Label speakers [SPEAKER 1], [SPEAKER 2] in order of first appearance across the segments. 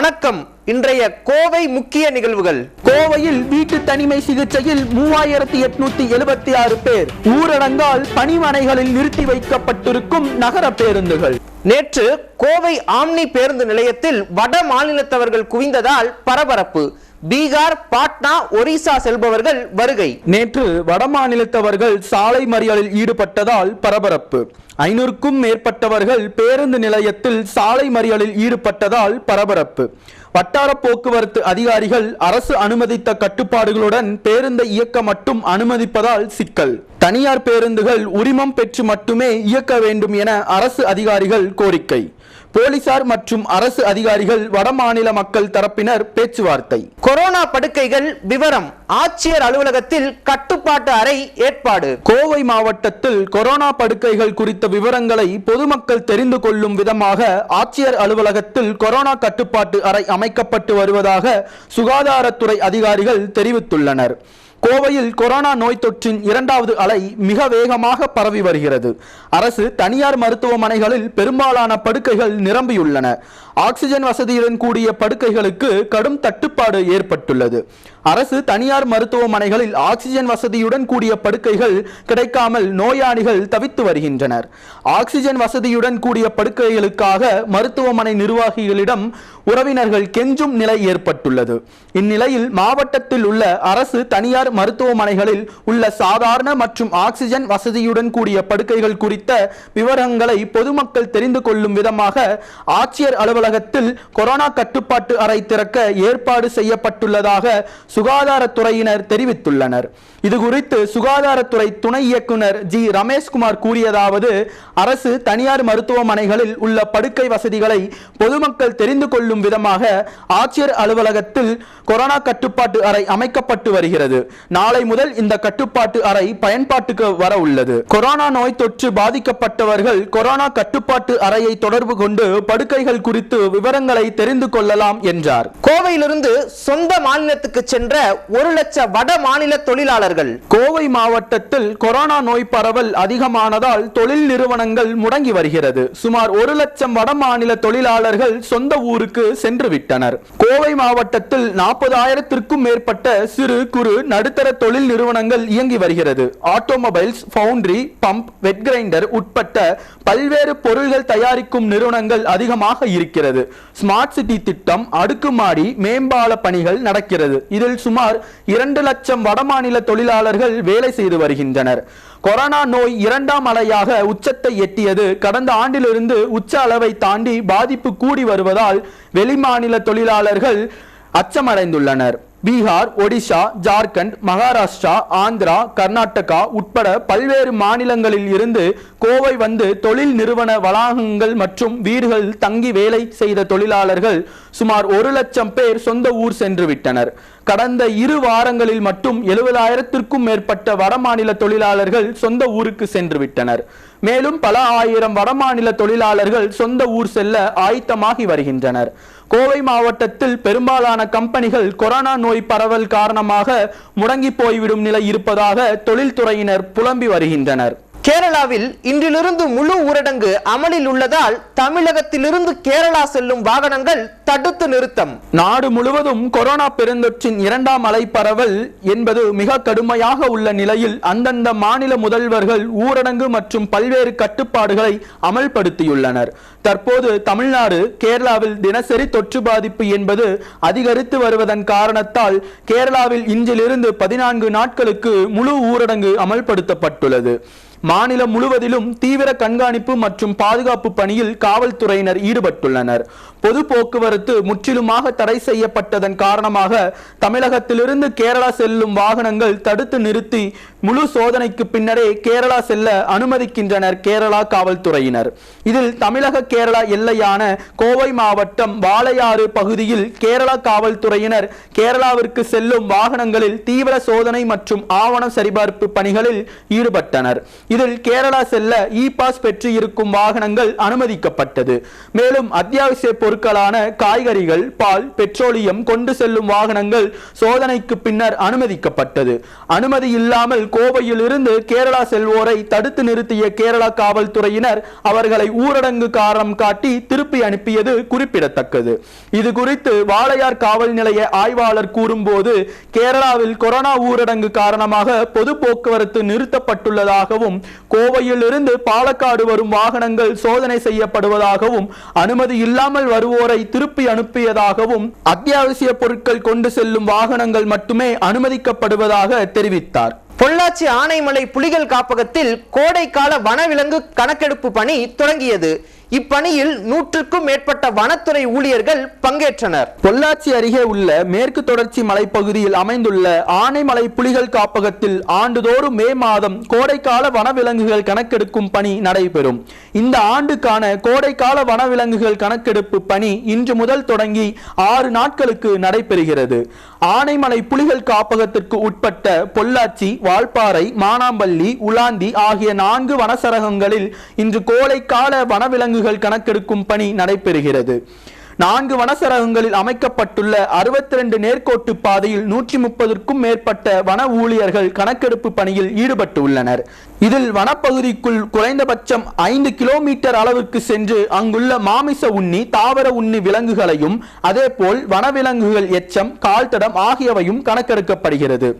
[SPEAKER 1] வணக்கம். இன்றைய கோவை முக்கிய நிகழ்வுகள்.
[SPEAKER 2] கோவையில் வீட்டு தனிமை சிகிச்சையில் மூவாயிரத்தி எட்நூத்தி எழுபத்தி ஆறு பேர். ஊரடங்கால் பணிமனைகளில் நிறுத்தி வைக்கப்பட்டிருக்கும் நகர பேருந்துகள்.
[SPEAKER 1] நேற்று கோவை ஆம்னி பேருந்து நிலையத்தில் வட மாநிலத்தவர்கள் குவிந்ததால் பரபரப்பு. பீகார் பாட்னா ஒரிசா செல்பவர்கள் வருகை.
[SPEAKER 2] நேற்று வடமாநிலத்தவர்கள் சாலை மறியலில் ஈடுபட்டதால் பரபரப்பு. ஐநூறுக்கும் மேற்பட்டவர்கள் பேருந்து நிலையத்தில் சாலை மறியலில் ஈடுபட்டதால் பரபரப்பு. வட்டார போக்குவரத்து அதிகாரிகள் அரசு அனுமதித்த கட்டுப்பாடுகளுடன் பேருந்தை இயக்க மட்டும் அனுமதிப்பதால் சிக்கல். தனியார் பேருந்துகள் உரிமம் பெற்று மட்டுமே இயக்க வேண்டும் என அரசு அதிகாரிகள் கோரிக்கை. போலீசார் மற்றும் அரசு அதிகாரிகள் வடமாநில மக்கள் தரப்பினர் பேச்சுவார்த்தை.
[SPEAKER 1] கொரோனா படுக்கைகள் விவரம். ஆட்சியர் அலுவலகத்தில் கட்டுப்பாட்டு அறை ஏற்பாடு.
[SPEAKER 2] கோவை மாவட்டத்தில் கொரோனா படுக்கைகள் குறித்த விவரங்களை பொதுமக்கள் தெரிந்து கொள்ளும் விதமாக ஆட்சியர் அலுவலகத்தில் கொரோனா கட்டுப்பாட்டு அறை அமைக்கப்பட்டு வருவதாக சுகாதாரத்துறை அதிகாரிகள் தெரிவித்துள்ளனர். கோவையில் கொரோனா நோய் தொற்றின் இரண்டாவது அலை மிக வேகமாக பரவி வருகிறது. அரசு தனியார் மருத்துவமனைகளில் பெரும்பாலான படுக்கைகள் நிரம்பியுள்ளன. ஆக்சிஜன் வசதியுடன் கூடிய படுக்கைகளுக்கு கடும் தட்டுப்பாடு ஏற்பட்டுள்ளது. அரசு தனியார் மருத்துவமனைகளில் ஆக்சிஜன் வசதியுடன் கூடிய படுக்கைகள் கிடைக்காமல் நோயாளிகள் தவித்து வருகின்றனர். ஆக்சிஜன் வசதியுடன் கூடிய படுக்கைகளுக்காக மருத்துவமனை நிர்வாகிகளிடம் உறவினர்கள் கெஞ்சும் நிலை ஏற்பட்டுள்ளது. இந்நிலையில் மாவட்டத்தில் உள்ள அரசு தனியார் மருத்துவமனைகளில் உள்ள சாதாரண மற்றும் ஆக்சிஜன் வசதியுடன் கூடிய படுக்கைகள் குறித்த விவரங்களை பொதுமக்கள் தெரிந்து கொள்ளும் விதமாக ஆட்சியர் அலுவலகத்தில் கொரோனா கட்டுப்பாட்டு அறை திறக்க ஏற்பாடு செய்யப்பட்டுள்ளதாக சுகாதாரத்துறையினர் தெரிவித்துள்ளனர். இதுகுறித்து சுகாதாரத்துறை துணை இயக்குனர் ஜி. ரமேஷ்குமார் கூறியதாவது அரசு தனியார் மருத்துவமனைகளில் உள்ள படுக்கை வசதிகளை பொதுமக்கள் தெரிந்து கொள்ளும் விதமாக ஆட்சியர் அலுவலகத்தில் கொரோனா கட்டுப்பாட்டு அறை அமைக்கப்பட்டு வருகிறது. நாளை முதல் இந்த கட்டுப்பாட்டு அறை பயன்பாட்டுக்கு வர உள்ளது. கொரோனா நோய் தொற்று பாதிக்கப்பட்டவர்கள் கொரோனா கட்டுப்பாட்டு அறையை தொடர்பு கொண்டு படுக்கைகள் குறித்து விவரங்களை தெரிந்து கொள்ளலாம் என்றார்.
[SPEAKER 1] கோவையிலிருந்து சொந்த மாநிலத்துக்கு சென்ற ஒரு லட்ச வட மாநில தொழிலாளர்கள்.
[SPEAKER 2] கோவை மாவட்டத்தில் கொரோனா நோய் பரவல் அதிகமானதால் தொழில் நிறுவனங்கள் முடங்கி வருகிறது. சுமார் ஒரு லட்சம் வடமாநில தொழிலாளர்கள் சொந்த ஊருக்கு சென்று விட்டனர். கோவை மாவட்டத்தில் நாற்பதாயிரத்திற்கும் மேற்பட்ட சிறு குறு நடுத்தர தொழில் நிறுவனங்கள் இயங்கி வருகிறது. Automobiles foundry pump wet grinder உட்பட்ட பல்வேறு பொருள்கள் தயாரிக்கும் நிறுவனங்கள் அதிகமாக இருக்கிறது. ஸ்மார்ட் சிட்டி திட்டம் அடுக்குமாடி மேம்பால பணிகள் நடக்கிறது. இதில் சுமார் இரண்டு லட்சம் வடமாநில தொழிலாளர்கள் வேலை செய்து வருகின்றனர். கொரோனா நோய் இரண்டாம் அலையாக உச்சத்தை எட்டியது. கடந்த ஆண்டிலிருந்து உச்ச அளவை தாண்டி பாதிப்பு கூடி வருவதால் வெளிமாநில தொழிலாளர்கள் அச்சமடைந்துள்ளனர். பீகார் ஒடிஷா ஜார்க்கண்ட் மகாராஷ்டிரா ஆந்திரா கர்நாடகா உட்பட பல்வேறு மாநிலங்களில் இருந்து கோவை வந்து தொழில் நிறுவன வளாகங்கள் மற்றும் வீடுகள் தங்கி வேலை செய்த தொழிலாளர்கள் சுமார் ஒரு லட்சம் பேர் சொந்த ஊர் சென்று விட்டனர். கடந்த இரு வாரங்களில் மட்டும் எழுபதாயிரத்திற்கும் மேற்பட்ட வடமாநில தொழிலாளர்கள் சொந்த ஊருக்கு சென்று விட்டனர். மேலும் பல ஆயிரம் வடமாநில தொழிலாளர்கள் சொந்த ஊர் செல்ல ஆயத்தமாகி வருகின்றனர். கோவை மாவட்டத்தில் பெரும்பாலான கம்பெனிகள் கொரோனா நோய் பரவல் காரணமாக முடங்கி போய்விடும் நிலை இருப்பதாக தொழில்துறையினர் புலம்பி வருகின்றனர்.
[SPEAKER 1] கேரளாவில் இன்றிலிருந்து முழு ஊரடங்கு அமலில் உள்ளதால் தமிழகத்திலிருந்து கேரளா செல்லும் வாகனங்கள் தடுத்து நிறுத்தம்.
[SPEAKER 2] நாடு முழுவதும் கொரோனா பெருந்தொற்றின் இரண்டாம் அலை பரவல் என்பது மிக கடுமையாக உள்ள நிலையில் அந்தந்த மாநில முதல்வர்கள் ஊரடங்கு மற்றும் பல்வேறு கட்டுப்பாடுகளை அமல்படுத்தியுள்ளனர். தற்போது தமிழ்நாடு கேரளாவில் தினசரி தொற்று பாதிப்பு என்பது அதிகரித்து வருவதன் காரணத்தால் கேரளாவில் இன்றிலிருந்து பதினான்கு நாட்களுக்கு முழு ஊரடங்கு அமல்படுத்தப்பட்டுள்ளது. மாநிலம் முழுவதிலும் தீவிர கண்காணிப்பு மற்றும் பாதுகாப்பு பணியில் காவல்துறையினர் ஈடுபட்டுள்ளனர். பொது போக்குவரத்து முற்றிலுமாக தடை செய்யப்பட்டதன் காரணமாக தமிழகத்திலிருந்து கேரளா செல்லும் வாகனங்கள் தடுத்து நிறுத்தி முழு சோதனைக்கு பின்னரே கேரளா செல்ல அனுமதிக்கின்றனர் கேரளா காவல்துறையினர். இதில் தமிழக கேரளா எல்லையான கோவை மாவட்டம் வாளையாறு பகுதியில் கேரளா காவல்துறையினர் கேரளாவிற்கு செல்லும் வாகனங்களில் தீவிர சோதனை மற்றும் ஆவண சரிபார்ப்பு பணிகளில் ஈடுபட்டனர். இதில் கேரளா செல்ல இ பாஸ் பெற்று இருக்கும் வாகனங்கள் அனுமதிக்கப்பட்டது. மேலும் அத்தியாவசிய பொருட்களான காய்கறிகள் பால் பெட்ரோலியம் கொண்டு செல்லும் வாகனங்கள் சோதனைக்கு பின்னர் அனுமதிக்கப்பட்டது. அனுமதி இல்லாமல் கோவையில் இருந்து கேரளா செல்வோரை தடுத்து நிறுத்திய கேரளா காவல்துறையினர் அவர்களை ஊரடங்கு காரணம் காட்டி திருப்பி அனுப்பியது குறிப்பிடத்தக்கது. இது குறித்து வாளையார் காவல் நிலைய ஆய்வாளர் கூறும்போது கேரளாவில் கொரோனா ஊரடங்கு காரணமாக பொது போக்குவரத்து நிறுத்தப்பட்டுள்ளதாகவும் கோவையிலிருந்து பாலக்காடு வரும் வாகனங்கள் சோதனை செய்யப்படுவதாகவும் அனுமதி இல்லாமல் வருவோரை திருப்பி அனுப்பியதாகவும் அத்தியாவசிய பொருட்கள் கொண்டு செல்லும் வாகனங்கள் மட்டுமே அனுமதிக்கப்படுவதாக தெரிவித்தார்.
[SPEAKER 1] பொள்ளாச்சி ஆனைமலை புலிகள் காப்பகத்தில் கோடைக்கால வனவிலங்கு கணக்கெடுப்பு பணி தொடங்கியது. இப்பணியில் நூற்றுக்கும் மேற்பட்ட வனத்துறை ஊழியர்கள் பங்கேற்றனர்.
[SPEAKER 2] பொள்ளாச்சி அருகே உள்ள மேற்கு தொடர்ச்சி மலைப்பகுதியில் அமைந்துள்ள ஆனைமலை புலிகள் காப்பகத்தில் ஆண்டுதோறும் மே மாதம் கோடைக்கால வனவிலங்குகள் கணக்கெடுக்கும் பணி நடைபெறும். இந்த ஆண்டுக்கான கோடைக்கால வனவிலங்குகள் கணக்கெடுப்பு பணி இன்று முதல் தொடங்கி ஆறு நாட்களுக்கு நடைபெறுகிறது. ஆனைமலை புலிகள் காப்பகத்திற்கு உட்பட்ட பொள்ளாச்சி வால்பாறை மானாம்பள்ளி உலாந்தி ஆகிய நான்கு வனசரகங்களில் இன்று கோடைக்கால வனவிலங்கு வனவிலங்குகள் கணக்கெடுக்கும் பணி நடைபெறுகிறது. நான்கு வனசரகங்களில் அமைக்கப்பட்டுள்ள அறுபத்தி ரெண்டு நேர்கோட்டு பாதையில் நூற்றி முப்பதற்கும் மேற்பட்ட வன ஊழியர்கள் கணக்கெடுப்பு பணியில் ஈடுபட்டுள்ளனர். இதில் வனப்பகுதிக்குள் குறைந்தபட்சம் ஐந்து கிலோமீட்டர் அளவுக்கு சென்று அங்குள்ள மாமிச உண்ணி தாவர உண்ணி விலங்குகளையும் அதேபோல் வனவிலங்குகள் எச்சம் கால்தடம் ஆகியவையும் கணக்கெடுக்கப்படுகிறது.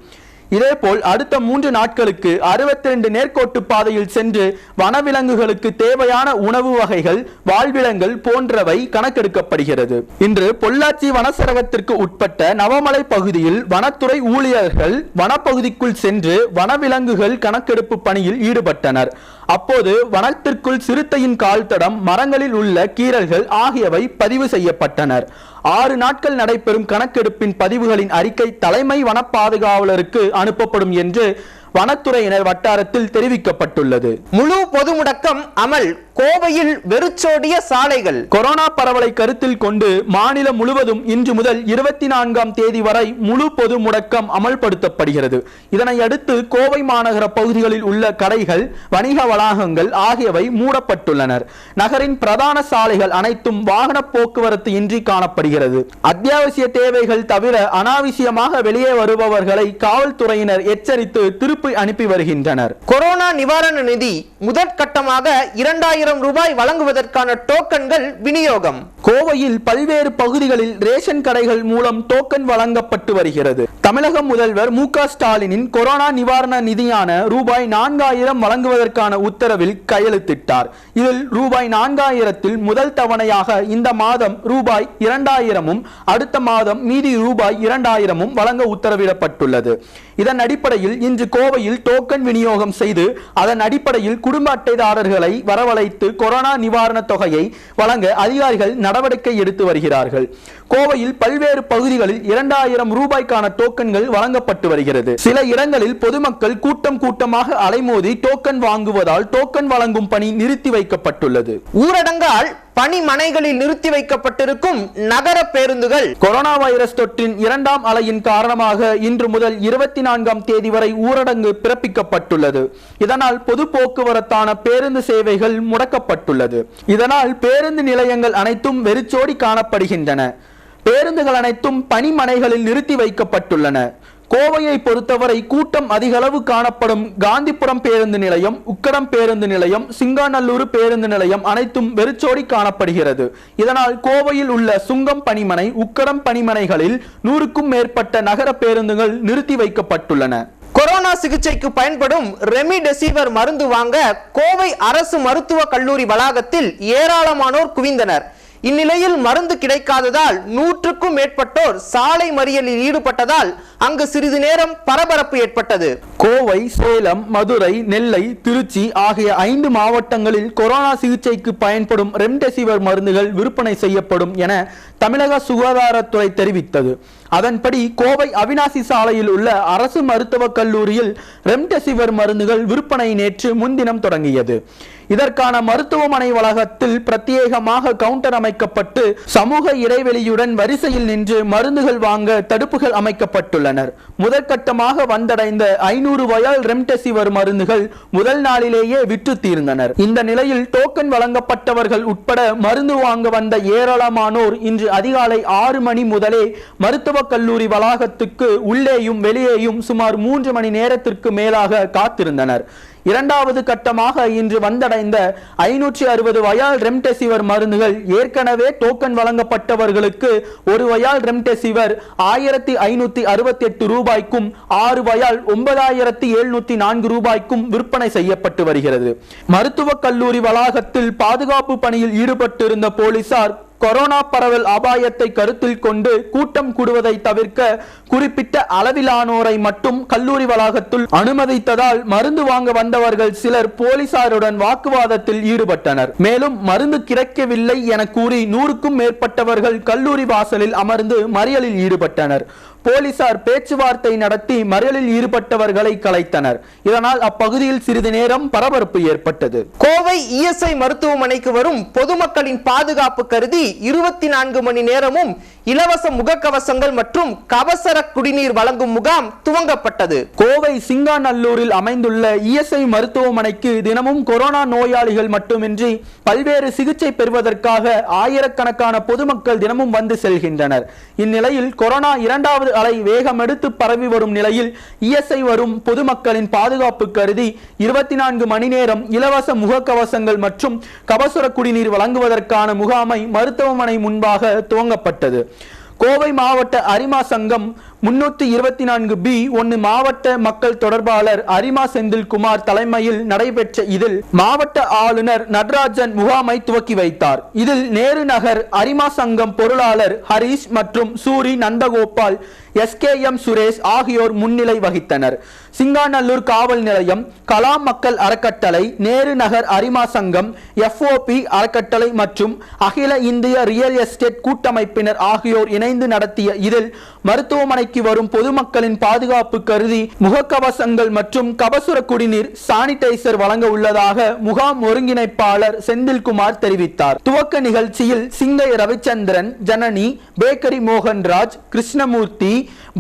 [SPEAKER 2] இதேபோல் அடுத்த மூன்று நாட்களுக்கு அறுபத்தி ரெண்டு நேர்கோட்டு பாதையில் சென்று வனவிலங்குகளுக்கு தேவையான உணவு வகைகள் வாழ்விடங்கள் போன்றவை கணக்கெடுக்கப்படுகிறது. இன்று பொள்ளாச்சி வனசரகத்திற்கு உட்பட்ட நவமலை பகுதியில் வனத்துறை ஊழியர்கள் வனப்பகுதிக்குள் சென்று வனவிலங்குகள் கணக்கெடுப்பு பணியில் ஈடுபட்டனர். அப்போது வனத்திற்குள் சிறுத்தையின் கால்தடம் மரங்களில் உள்ள கீறல்கள் ஆகியவை பதிவு செய்யப்பட்டனர். ஆறு நாட்கள் நடைபெறும் கணக்கெடுப்பின் பதிவுகளின் அறிக்கை தலைமை வன பாதுகாவலருக்கு அனுப்பப்படும் என்று வனத்துறையினர் வட்டாரத்தில் தெரிவிக்கப்பட்டுள்ளது.
[SPEAKER 1] முழு பொது முடக்கம் அமல் கோவையில் வெறிச்சோடிய சாலைகள்.
[SPEAKER 2] கொரோனா பரவலை கருத்தில் கொண்டு மாநிலம் முழுவதும் இன்று முதல் இருபத்தி நான்காம் தேதி வரை முழு பொது முடக்கம் அமல்படுத்தப்படுகிறது. இதனை அடுத்து கோவை மாநகர பகுதிகளில் உள்ள கடைகள் வணிக வளாகங்கள் ஆகியவை மூடப்பட்டுள்ளனர். நகரின் பிரதான சாலைகள் அனைத்தும் வாகன போக்குவரத்து இன்றி காணப்படுகிறது. அத்தியாவசிய தேவைகள் தவிர அனாவசியமாக வெளியே வருபவர்களை காவல்துறையினர் எச்சரித்து திருப்பி அனுப்பி வருகின்றனர்.
[SPEAKER 1] கொரோனா நிவாரண நிதி முதற்கட்டமாக இரண்டாயிரம் ரூபாய் வழங்குவதற்கான டோக்கன்கள் விநியோகம்.
[SPEAKER 2] கோவையில் பல்வேறு பகுதிகளில் ரேஷன் கடைகள் மூலம் டோக்கன் வழங்கப்பட்டு வருகிறது. தமிழக முதல்வர் மு ஸ்டாலினின் கொரோனா நிவாரண நிதியான ரூபாய் நான்காயிரம் வழங்குவதற்கான உத்தரவில் கையெழுத்திட்டார். இதில் ரூபாய் நான்காயிரத்தில் முதல் தவணையாக இந்த மாதம் ரூபாய் இரண்டாயிரமும் அடுத்த மாதம் மீதி ரூபாய் இரண்டாயிரமும் வழங்க உத்தரவிடப்பட்டுள்ளது. இதன் அடிப்படையில் இன்று கோவையில் டோக்கன் விநியோகம் செய்து அதன் அடிப்படையில் குடும்ப அட்டைதாரர்களை வரவழைத்து கொரோனா நிவாரண தொகையை வழங்க அதிகாரிகள் நடவடிக்கை எடுத்து வருகிறார்கள். கோவையில் பல்வேறு பகுதிகளில் இரண்டாயிரம் ரூபாய்க்கான டோக்கன்கள் வழங்கப்பட்டு வருகிறது. சில இடங்களில் பொதுமக்கள் கூட்டம் கூட்டமாக அலைமோதி டோக்கன் வாங்குவதால் டோக்கன் வழங்கும் பணி நிறுத்தி வைக்கப்பட்டுள்ளது.
[SPEAKER 1] ஊரடங்கால் பணிமனைகளில் நிறுத்தி வைக்கப்பட்டிருக்கும் நகர பேருந்துகள்.
[SPEAKER 2] கொரோனா வைரஸ் தொற்றின் இரண்டாம் அலையின் காரணமாக இன்று முதல் இருபத்தி நான்காம் தேதி வரை ஊரடங்கு பிறப்பிக்கப்பட்டுள்ளது. இதனால் பொது போக்குவரத்தான பேருந்து சேவைகள் முடக்கப்பட்டுள்ளது. இதனால் பேருந்து நிலையங்கள் அனைத்தும் வெறிச்சோடி காணப்படுகின்றன. பேருந்துகள் அனைத்தும் பணிமனைகளில் நிறுத்தி வைக்கப்பட்டுள்ளன. கோவையை பொறுத்தவரை கூட்டம் அதிகளவு காணப்படும் காந்திபுரம் பேருந்து நிலையம் உக்கடம் பேருந்து நிலையம் சிங்காநல்லூர் பேருந்து நிலையம் அனைத்தும் வெறிச்சோடி காணப்படுகிறது. இதனால் கோவையில் உள்ள சுங்கம் பணிமனை உக்கடம் பணிமனைகளில் நூறுக்கும் மேற்பட்ட நகர பேருந்துகள் நிறுத்தி வைக்கப்பட்டுள்ளன.
[SPEAKER 1] கொரோனா சிகிச்சைக்கு பயன்படும் ரெமிடெசிவர் மருந்து வாங்க கோவை அரசு மருத்துவக் கல்லூரி வளாகத்தில் ஏராளமானோர் குவிந்தனர். இந்நிலையில் மருந்து கிடைக்காததால் நூற்றுக்கும் மேற்பட்டோர் சாலை மறியலில் ஈடுபட்டதால் அங்கு சிறிது நேரம் பரபரப்பு ஏற்பட்டது.
[SPEAKER 2] கோவை சேலம் மதுரை நெல்லை திருச்சி ஆகிய ஐந்து மாவட்டங்களில் கொரோனா சிகிச்சைக்கு பயன்படும் ரெம்டெசிவர் மருந்துகள் விற்பனை செய்யப்படும் என தமிழக சுகாதாரத்துறை தெரிவித்தது. அதன்படி கோவை அவினாசி சாலையில் உள்ள அரசு மருத்துவக் கல்லூரியில் ரெம்டெசிவர் மருந்துகள் விற்பனை நேற்று முன்தினம் தொடங்கியது. இதற்கான மருத்துவமனை வளாகத்தில் பிரத்யேகமாக கவுண்டர் அமைக்கப்பட்டு சமூக இடைவெளியுடன் வரிசையில் நின்று மருந்துகள் வாங்க தடுப்புகள் அமைக்கப்பட்டுள்ளனர். முதற்கட்டமாக வந்தடைந்த ஐநூறு ஐநூறு வயல் ரெம்டெசிவர் மருந்துகள் முதல் நாளிலேயே விற்று தீர்ந்தனர். இந்த நிலையில் டோக்கன் வழங்கப்பட்டவர்கள் உட்பட மருந்து வாங்க வந்த ஏராளமானோர் இன்று அதிகாலை ஆறு மணி முதலே மருத்துவக் கல்லூரி வளாகத்துக்கு உள்ளேயும் வெளியேயும் சுமார் மூன்று மணி நேரத்திற்கு மேலாக காத்திருந்தனர். இரண்டாவது கட்டமாக இன்று வந்தடைந்த ஐநூற்றி அறுபது வயால் ரெம்டெசிவர் மருந்துகள் ஏற்கனவே டோக்கன் வழங்கப்பட்டவர்களுக்கு ஒரு வயால் ரெம்டெசிவர் ஆயிரத்தி ஐநூத்தி அறுபத்தி எட்டு ரூபாய்க்கும் ஆறு வயால் ஒன்பதாயிரத்தி எழுநூத்தி நான்கு ரூபாய்க்கும் விற்பனை செய்யப்பட்டு வருகிறது. மருத்துவக் கல்லூரி வளாகத்தில் பாதுகாப்பு பணியில் ஈடுபட்டிருந்த போலீசார் கொரோனா பரவல் அபாயத்தை கருத்தில் கொண்டு கூட்டம் கூடுவதை தவிர்க்க குறிப்பிட்ட அளவிலானோரை மட்டும் கல்லூரி வளாகத்தில் அனுமதித்ததால் மருந்து வாங்க வந்தவர்கள் சிலர் போலீசாருடன் வாக்குவாதத்தில் ஈடுபட்டனர். மேலும் மருந்து கிடைக்கவில்லை என கூறி நூறுக்கும் மேற்பட்டவர்கள் கல்லூரி வாசலில் அமர்ந்து மறியலில் ஈடுபட்டனர். போலீசார் பேச்சுவார்த்தை நடத்தி மறியலில் ஈடுபட்டவர்களை கலைத்தனர். இதனால் அப்பகுதியில் சிறிது நேரம் பரபரப்பு ஏற்பட்டது.
[SPEAKER 1] கோவை இஎஸ்ஐ மருத்துவமனைக்கு வரும் பொதுமக்களின் பாதுகாப்பு கருதி இருபத்தி நான்கு மணி நேரமும் இலவச முகக்கவசங்கள் மற்றும் கபசர குடிநீர் வழங்கும் முகாம் துவங்கப்பட்டது.
[SPEAKER 2] கோவை சிங்காநல்லூரில் அமைந்துள்ள இஎஸ்ஐ மருத்துவமனைக்கு தினமும் கொரோனா நோயாளிகள் மட்டுமின்றி பல்வேறு சிகிச்சை பெறுவதற்காக ஆயிரக்கணக்கான பொதுமக்கள் தினமும் வந்து செல்கின்றனர். இந்நிலையில் கொரோனா இரண்டாவது அலை வேகமெடுத்து பரவி வரும் நிலையில் இஎஸ்ஐ வரும் பொதுமக்களின் பாதுகாப்பு கருதி இருபத்தி நான்கு மணி நேரம் இலவச முகக்கவசங்கள் மற்றும் கபசுர குடிநீர் வழங்குவதற்கான முகாமை மருத்துவமனை முன்பாக துவங்கப்பட்டது. கோவை மாவட்ட அரிமா சங்கம் முன்னூத்தி இருபத்தி நான்கு பி ஒன்னு மாவட்ட மக்கள் தொடர்பாளர் அரிமா செந்தில்குமார் தலைமையில் நடைபெற்ற இதில் மாவட்ட ஆளுநர் நடராஜன் முகாமை துவக்கி வைத்தார். இதில் நேரு நகர் அரிமா சங்கம் பொருளாளர் ஹரிஷ் மற்றும் Suri Nandagopal S K M Suresh ஆகியோர் முன்னிலை வகித்தனர். சிங்காநல்லூர் காவல் நிலையம் கலாம் மக்கள் அறக்கட்டளை நேரு நகர் அரிமா சங்கம் எஃப்ஓபி அறக்கட்டளை மற்றும் அகில இந்திய ரியல் எஸ்டேட் கூட்டமைப்பினர் ஆகியோர் இணைந்து நடத்திய இதில் மருத்துவமனை மருத்துவமனைக்கு வரும் பொதுமக்களின் பாதுகாப்பு கருதி முகக்கவசங்கள் மற்றும் கபசுர குடிநீர் சானிடைசர் வழங்க உள்ளதாக முகாம் ஒருங்கிணைப்பாளர் செந்தில்குமார் தெரிவித்தார். துவக்க நிகழ்ச்சியில் சிங்கை ரவிச்சந்திரன் ஜனனி பேக்கரி மோகன்ராஜ் கிருஷ்ணமூர்த்தி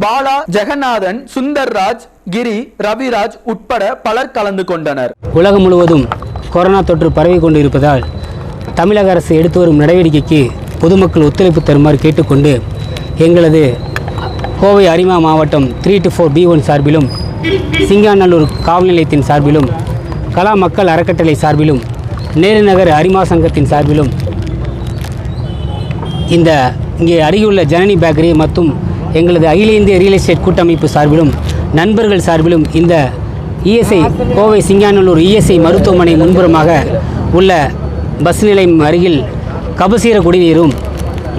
[SPEAKER 2] பாலா ஜெகநாதன் சுந்தர்ராஜ் கிரி ரவிராஜ் உட்பட பலர் கலந்து கொண்டனர்.
[SPEAKER 3] உலகம் முழுவதும் கொரோனா தொற்று பரவி கொண்டிருப்பதால் தமிழக அரசு எடுத்து வரும் நடவடிக்கைக்கு பொதுமக்கள் ஒத்துழைப்பு தருமாறு கேட்டுக்கொண்டு எங்களது கோவை அரிமா மாவட்டம் three two four B one சார்பிலும் சிங்காநல்லூர் காவல் நிலையத்தின் சார்பிலும் கலா மக்கள் அறக்கட்டளை சார்பிலும் நேரு நகர் அரிமா சங்கத்தின் சார்பிலும் இந்த இங்கே அருகிலுள்ள ஜனனி பேக்கரி மற்றும் எங்களது அகில இந்திய ரியல் எஸ்டேட் கூட்டமைப்பு சார்பிலும் நண்பர்கள் சார்பிலும் இந்த இஎஸ்ஐ கோவை சிங்காநல்லூர் இஎஸ்ஐ மருத்துவமனை முன்புறமாக உள்ள பஸ் நிலையம் அருகில் கபசீர குடிநீரும்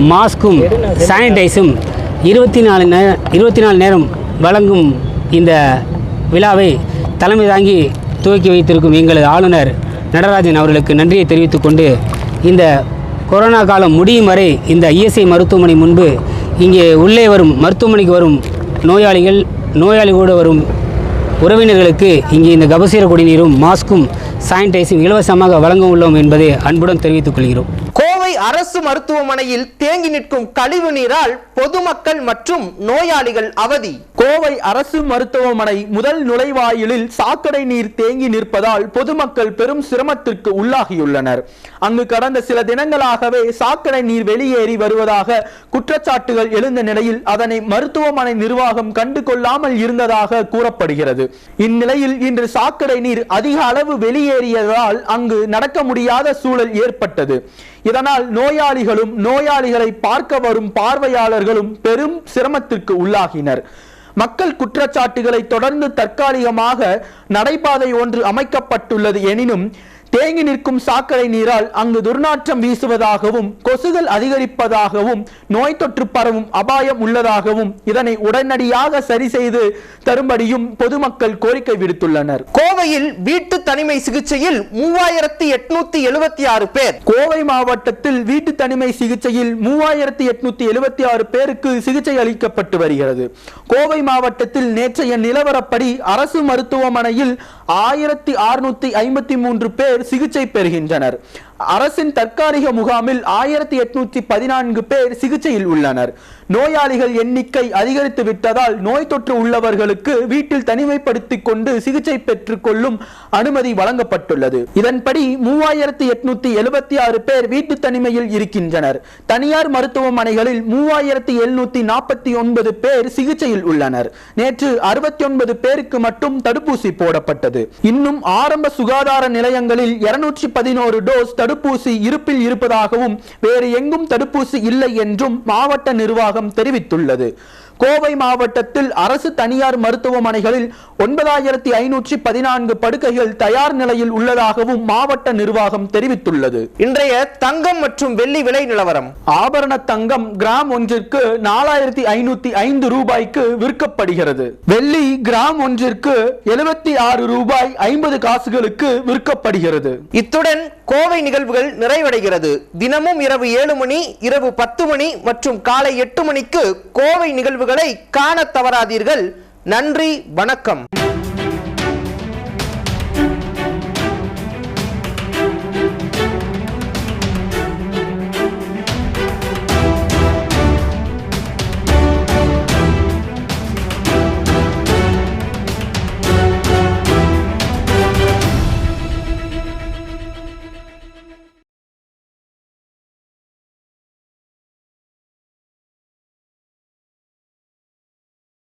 [SPEAKER 3] மாஸ்க்கும் சானிடைஸும் இருபத்தி நாலு நே இருபத்தி நாலு நேரம் வழங்கும் இந்த விழாவை தலைமை தாங்கி துவக்கி வைத்திருக்கும் எங்களது ஆளுநர் நடராஜன் அவர்களுக்கு நன்றியை தெரிவித்துக்கொண்டு இந்த கொரோனா காலம் முடியும் வரை இந்த இஎஸ்ஐ மருத்துவமனை முன்பு இங்கே உள்ளே வரும் மருத்துவமனைக்கு வரும் நோயாளிகள் நோயாளிகளோடு வரும் உறவினர்களுக்கு இங்கே இந்த கபசீர குடிநீரும் மாஸ்க்கும் சானிடைஸும் இலவசமாக வழங்க உள்ளோம் என்பதை அன்புடன் தெரிவித்துக் கொள்கிறோம்.
[SPEAKER 1] அரசு மருத்துவமனையில் தேங்கி நிற்கும் கழிவு நீரால் பொதுமக்கள் மற்றும் நோயாளிகள் அவதி.
[SPEAKER 2] கோவை அரசு மருத்துவமனை முதல் நுழைவாயிலில் சாக்கடை நீர் தேங்கி நிற்பதால் பொதுமக்கள் பெரும் சிரமத்திற்கு உள்ளாகியுள்ளனர். அங்கு கடந்த சில தினங்களாகவே சாக்கடை நீர் வெளியேறி வருவதாக குற்றச்சாட்டுகள் எழுந்த நிலையில் அதனை மருத்துவமனை நிர்வாகம் கண்டு கொள்ளாமல் இருந்ததாக கூறப்படுகிறது. இந்நிலையில் இன்று சாக்கடை நீர் அதிக அளவு வெளியேறியதால் அங்கு நடக்க முடியாத சூழல் ஏற்பட்டது. இதனால் நோயாளிகளும் நோயாளிகளை பார்க்க வரும் பார்வையாளர்களும் பெரும் சிரமத்திற்கு உள்ளாகினர். மக்கள் குற்றச்சாட்டுகளை தொடர்ந்து தற்காலிகமாக நடைபாதை ஒன்று அமைக்கப்பட்டுள்ளது எனினும் தேங்கி நிற்கும் சாக்கடை நீரால் அங்கு துர்நாற்றம் வீசுவதாகவும் கொசுகள் அதிகரிப்பதாகவும் நோய் தொற்று பரவும் அபாயம் உள்ளதாகவும் இதனை உடனடியாக சரி செய்து தரும்படியும் பொதுமக்கள் கோரிக்கை விடுத்துள்ளனர்.
[SPEAKER 1] கோவையில் வீட்டு தனிமை சிகிச்சையில் மூவாயிரத்தி எட்நூத்தி எழுபத்தி ஆறு பேர்.
[SPEAKER 2] கோவை மாவட்டத்தில் வீட்டு தனிமை சிகிச்சையில் மூவாயிரத்தி எட்நூத்தி எழுபத்தி ஆறு பேருக்கு சிகிச்சை அளிக்கப்பட்டு வருகிறது. கோவை மாவட்டத்தில் நேற்றைய நிலவரப்படி அரசு மருத்துவமனையில் ஆயிரத்தி அறுநூத்தி ஐம்பத்தி மூன்று பேர் சிகிச்சை பெறுகின்றனர். அரசின் தற்காலிக முகாமில் ஆயிரத்தி எட்நூத்தி பதினான்கு பேர் சிகிச்சையில் உள்ளனர். நோயாளிகள் எண்ணிக்கை அதிகரித்து விட்டதால் நோய் தொற்று உள்ளவர்களுக்கு வீட்டில் தனிமைப்படுத்திக் கொண்டு சிகிச்சை பெற்றுக் கொள்ளும் அனுமதி வழங்கப்பட்டுள்ளது. இதன்படி மூவாயிரத்தி எட்நூத்தி எழுபத்தி ஆறு பேர் வீட்டு தனிமையில் இருக்கின்றனர். தனியார் மருத்துவமனைகளில் மூவாயிரத்தி எழுநூத்தி நாற்பத்தி ஒன்பது பேர் சிகிச்சையில் உள்ளனர். நேற்று அறுபத்தி ஒன்பது பேருக்கு மட்டும் தடுப்பூசி போடப்பட்டது. இன்னும் ஆரம்ப சுகாதார நிலையங்களில் இருநூற்றி பதினோரு டோஸ் தடுப்பூசி இருப்பில் இருப்பதாகவும் வேறு எங்கும் தடுப்பூசி இல்லை என்றும் மாவட்ட நிர்வாகம் தெரிவித்துள்ளது. கோவை மாவட்டத்தில் அரசு தனியார் மருத்துவமனைகளில் ஒன்பதாயிரத்தி ஐநூற்றி பதினான்கு படுக்கைகள் தயார் நிலையில் உள்ளதாகவும் மாவட்ட நிர்வாகம் தெரிவித்துள்ளது.
[SPEAKER 1] இன்றைய தங்கம் மற்றும் வெள்ளி விலை நிலவரம்.
[SPEAKER 2] ஆபரண தங்கம் கிராம் ஒன்றிற்கு நாலாயிரத்தி ஐநூத்தி ஐந்து ரூபாய்க்கு விற்கப்படுகிறது. வெள்ளி கிராம் ஒன்றிற்கு எழுபத்தி ஆறு ரூபாய் ஐம்பது காசுகளுக்கு விற்கப்படுகிறது.
[SPEAKER 1] இத்துடன் கோவை நிகழ்வுகள் நிறைவடைகிறது. தினமும் இரவு ஏழு மணி இரவு பத்து மணி மற்றும் காலை எட்டு மணிக்கு கோவை நிகழ்வுகளை காண தவறாதீர்கள். நன்றி வணக்கம்.